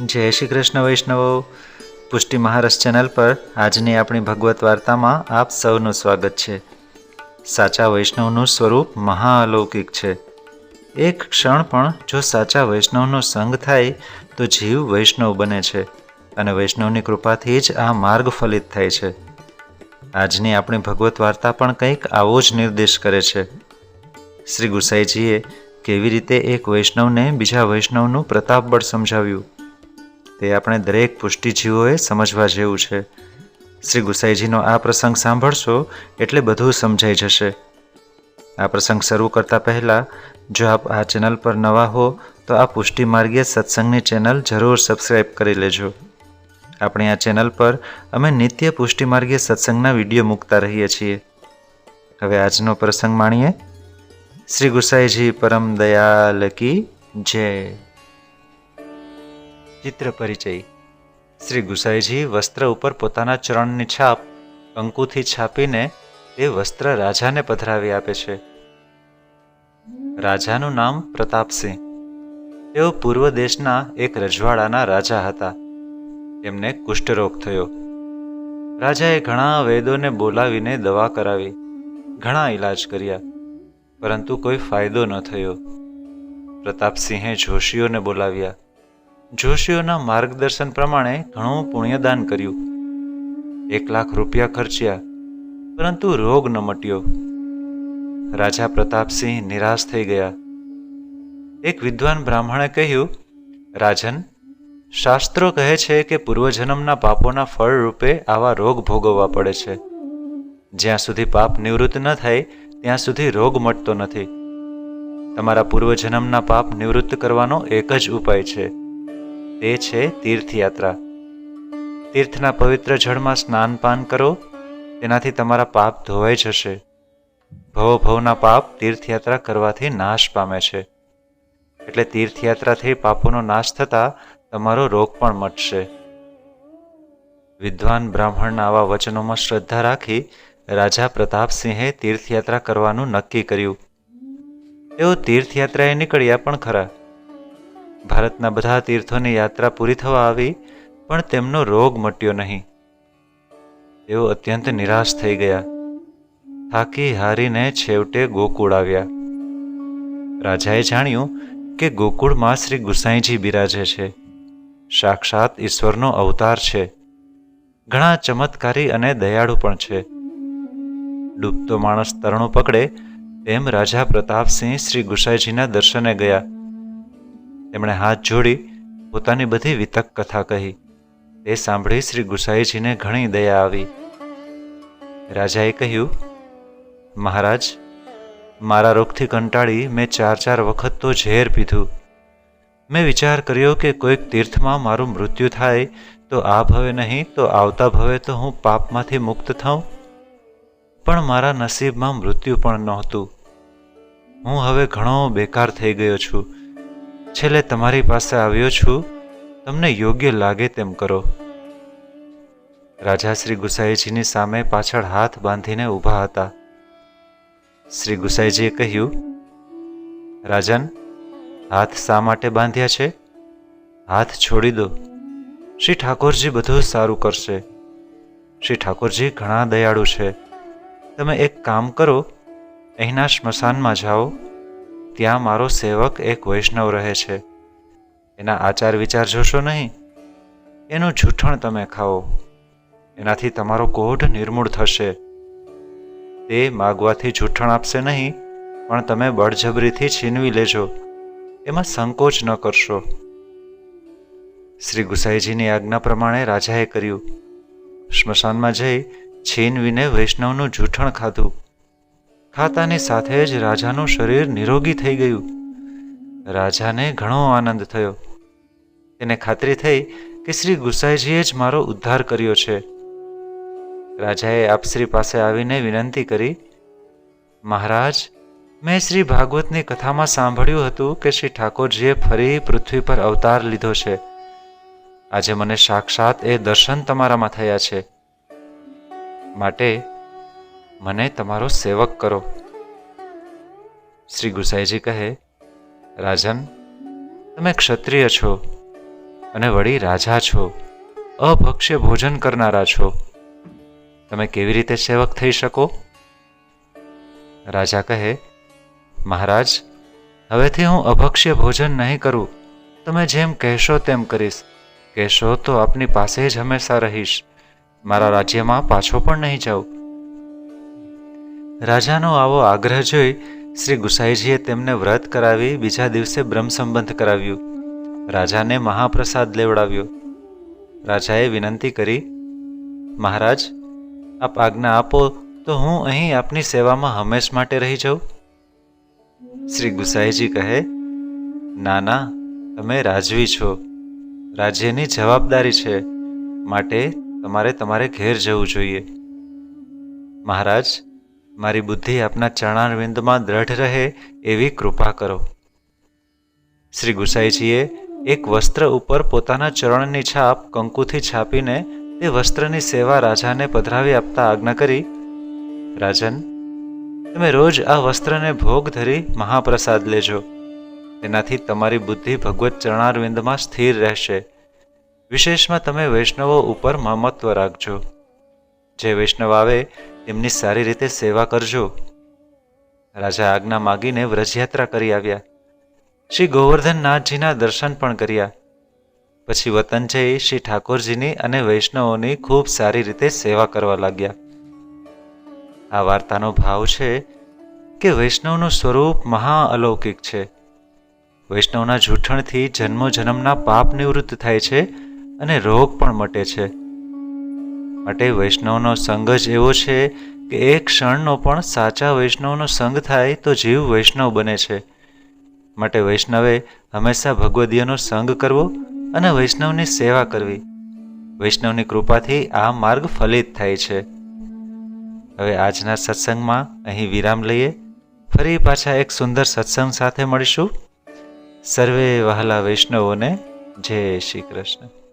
જય શ્રી કૃષ્ણ વૈષ્ણવો. પુષ્ટિ મહારસ ચેનલ પર આજની આપણી ભગવત વાર્તામાં આપ સૌનું સ્વાગત છે. સાચા વૈષ્ણવનું સ્વરૂપ મહાઅલૌકિક છે. એક ક્ષણ પણ જો સાચા વૈષ્ણવનો સંગ થાય, તો જીવ વૈષ્ણવ બને છે અને વૈષ્ણવની કૃપાથી જ આ માર્ગ ફલિત થાય છે. આજની આપણી ભગવત વાર્તા પણ કંઈક આવો જ નિર્દેશ કરે છે. શ્રી ગુસાઈજીએ કેવી રીતે એક વૈષ્ણવને બીજા વૈષ્ણવનું પ્રતાપબળ સમજાવ્યું? તે આપણે દરેક પુષ્ટિજીવોએ સમજવા જેવું છે. શ્રી ગુસાઈજીનો આ પ્રસંગ સાંભળશો એટલે બધું સમજાઈ જશે. આ પ્રસંગ શરૂ કરતા પહેલાં, જો આપ આ ચેનલ પર નવા હો, તો આ પુષ્ટિ માર્ગીય સત્સંગની ચેનલ જરૂર સબસ્ક્રાઈબ કરી લેજો. આપણી આ ચેનલ પર અમે નિત્ય પુષ્ટિ માર્ગીય સત્સંગના વીડિયો મૂકતા રહીએ છીએ. હવે આજનો પ્રસંગ માણીએ. શ્રી ગુસાઈજી પરમ દયાલ કી જય. ચિત્ર પરિચય. શ્રી ગુસાઈજી વસ્ત્ર ઉપર પોતાના ચરણની છાપ કંકુથી છાપીને તે વસ્ત્ર રાજાને પધરાવી આપે છે. રાજાનું નામ પ્રતાપસિંહ. તેઓ પૂર્વ દેશના એક રજવાડાના રાજા હતા. તેમને કુષ્ઠરોગ થયો. રાજાએ ઘણા વૈદોને બોલાવીને દવા કરાવી. ઘણા ઈલાજ કર્યા, પરંતુ કોઈ ફાયદો ન થયો. પ્રતાપસિંહે જોશીઓને બોલાવ્યા. જોશીઓના માર્ગદર્શન પ્રમાણે ઘણું પુણ્યદાન કર્યું. એક લાખ રૂપિયા ખર્ચ્યા, પરંતુ રોગ ન મટ્યો. રાજા પ્રતાપસિંહ નિરાશ થઈ ગયા. એક વિદ્વાન બ્રાહ્મણે કહ્યું, રાજન, શાસ્ત્રો કહે છે કે પૂર્વજન્મના પાપોના ફળ રૂપે આવા રોગ ભોગવવા પડે છે. જ્યાં સુધી પાપ નિવૃત્ત ન થાય, ત્યાં સુધી રોગ મટતો નથી. તમારા પૂર્વજન્મના પાપ નિવૃત્ત કરવાનો એક જ ઉપાય છે. તે છે તીર્થયાત્રા. તીર્થના પવિત્ર જળમાં સ્નાન પાન કરો, તેનાથી તમારા પાપ ધોવાઈ જશે. ભવ ભવના પાપ તીર્થયાત્રા કરવાથી નાશ પામે છે. એટલે તીર્થયાત્રાથી પાપોનો નાશ થતા તમારો રોગ પણ મટશે. વિદ્વાન બ્રાહ્મણના આવા વચનોમાં શ્રદ્ધા રાખી રાજા પ્રતાપસિંહે તીર્થયાત્રા કરવાનું નક્કી કર્યું. તેઓ તીર્થયાત્રાએ નીકળ્યા પણ ખરા. ભારતના બધા તીર્થોની યાત્રા પૂરી થવા આવી, પણ તેમનો રોગ મટ્યો નહીં. તેઓ અત્યંત નિરાશ થઈ ગયા. થાકી હારીને છેવટે ગોકુળ આવ્યા. રાજાએ જાણ્યું કે ગોકુળમાં શ્રી ગુસાઈજી બિરાજે છે. સાક્ષાત ઈશ્વરનો અવતાર છે. ઘણા ચમત્કારી અને દયાળુ પણ છે. ડૂબતો માણસ તરણું પકડે તેમ રાજા પ્રતાપસિંહ શ્રી ગુસાઈજીના દર્શને ગયા. તેમણે હાથ જોડી પોતાની બધી વિતક કથા કહી. તે સાંભળી શ્રી ગુસાઈજીને ઘણી દયા આવી. રાજાએ કહ્યું, મહારાજ, મારા રોગથી કંટાળી મેં ચાર ચાર વખત તો ઝેર પીધું. મેં વિચાર કર્યો કે કોઈક તીર્થમાં મારું મૃત્યુ થાય તો આ ભવે નહીં તો આવતા ભવે તો હું પાપમાંથી મુક્ત થાઉં. પણ મારા નસીબમાં મૃત્યુ પણ નહોતું. હું હવે ઘણો બેકાર થઈ ગયો છું. છેલ્લે તમારી પાસે આવ્યો છું. તમને યોગ્ય લાગે તેમ કરો. રાજા શ્રી ગુસાઈજીની સામે પાછળ હાથ બાંધીને ઊભા હતા. શ્રી ગુસાઈજીએ કહ્યું, રાજન, હાથ શા માટે બાંધ્યા છે? હાથ છોડી દો. શ્રી ઠાકોરજી બધું સારું કરશે. શ્રી ઠાકોરજી ઘણા દયાળુ છે. તમે એક કામ કરો, અહીંના સ્મશાનમાં જાઓ. ત્યાં મારો સેવક એક વૈષ્ણવ રહે છે. એના આચાર વિચાર જોશો નહીં? એનું જૂઠણ તમે ખાઓ. એનાથી તમારો કોઢ નિર્મૂળ થશે. તે માગવાથી જૂઠણ આપશે નહીં, પણ તમે બળજબરીથી છીનવી લેજો. એમાં સંકોચ ન કરશો. શ્રી ગુસાઈજીની આજ્ઞા પ્રમાણે રાજાએ કર્યું. સ્મશાનમાં જઈ છીનવીને વૈષ્ણવનું જૂઠણ ખાધું. ખાતાની સાથે જ રાજાનું શરીર નિરોગી થઈ ગયું. રાજાને ઘણો આનંદ થયો. તેને ખાતરી થઈ કે શ્રી ગુસાઈજીએ જ મારો ઉદ્ધાર કર્યો છે. રાજાએ આપશ્રી પાસે આવીને વિનંતી કરી, મહારાજ, મેં શ્રી ભાગવતની કથામાં સાંભળ્યું હતું કે શ્રી ઠાકોરજીએ ફરી પૃથ્વી પર અવતાર લીધો છે. આજે મને સાક્ષાત એ દર્શન તમારામાં થયા છે. માટે મને તમારો સેવક કરો. શ્રી ગુસાઈજી કહે, રાજન, તમે ક્ષત્રિય છો અને વળી રાજા છો. અભક્ષ્ય ભોજન કરનારા છો. તમે કેવી રીતે સેવક થઈ શકો? રાજા કહે, મહારાજ, હવેથી હું અભક્ષ્ય ભોજન નહીં કરું. તમે જેમ કહેશો તેમ કરીશ. કહેશો તો આપની પાસે જ હંમેશા રહીશ. મારા રાજ્યમાં પાછો પણ નહીં જાઉં. રાજાનો આવો આગ્રહ જોઈ શ્રી ગુસાઈજીએ તેમને વ્રત કરાવી બીજા દિવસે બ્રહ્મ સંબંધ કરાવ્યું. રાજાને મહાપ્રસાદ લેવડાવ્યો. રાજાએ વિનંતી કરી, મહારાજ, આપ આજ્ઞા આપો તો હું અહીં આપની સેવામાં હંમેશ માટે રહી જાઉં. શ્રી ગુસાઈજી કહે, ના ના, તમે રાજવી છો. રાજ્યની જવાબદારી છે. માટે તમારે તમારે ઘેર જવું જોઈએ. મહારાજ મારી બુદ્ધિ આપના ચરણારવિંદમાં દ્રઢ રહે એવી કૃપા કરો. શ્રી ગુસાઈજીએ એક વસ્ત્ર ઉપર પોતાના ચરણની છાપ કંકુથી છાપીને તે વસ્ત્રની સેવા રાજાને પધરાવી આપતા આજ્ઞા કરી, રાજન, તમે રોજ આ વસ્ત્રને ભોગ ધરી મહાપ્રસાદ લેજો. તેનાથી તમારી બુદ્ધિ ભગવત ચરણારવિંદમાં સ્થિર રહેશે. વિશેષમાં તમે વૈષ્ણવો ઉપર મમત્વ રાખજો. જે વૈષ્ણવ આવે તેમની સારી રીતે સેવા કરજો. રાજા આજ્ઞા માગીને વ્રજયાત્રા કરી આવ્યા. શ્રી ગોવર્ધનનાથજીના દર્શન પણ કર્યા. પછી વતન જઈ શ્રી ઠાકોરજીની અને વૈષ્ણવોની ખૂબ સારી રીતે સેવા કરવા લાગ્યા. આ વાર્તાનો ભાવ છે કે વૈષ્ણવનું સ્વરૂપ મહા અલૌકિક છે. વૈષ્ણવના જૂઠણથી જન્મો જન્મના પાપ નિવૃત્ત થાય છે અને રોગ પણ મટે છે. માટે વૈષ્ણવનો સંગ જ એવો છે કે એક ક્ષણનો પણ સાચા વૈષ્ણવનો સંગ થાય તો જીવ વૈષ્ણવ બને છે. માટે વૈષ્ણવે હંમેશા ભગવદીયનો સંગ કરવો અને વૈષ્ણવની સેવા કરવી. વૈષ્ણવની કૃપાથી આ માર્ગ ફલિત થાય છે. હવે આજના સત્સંગમાં અહીં વિરામ લઈએ. ફરી પાછા એક સુંદર સત્સંગ સાથે મળીશું. સર્વે વહાલા વૈષ્ણવોને જય શ્રી કૃષ્ણ.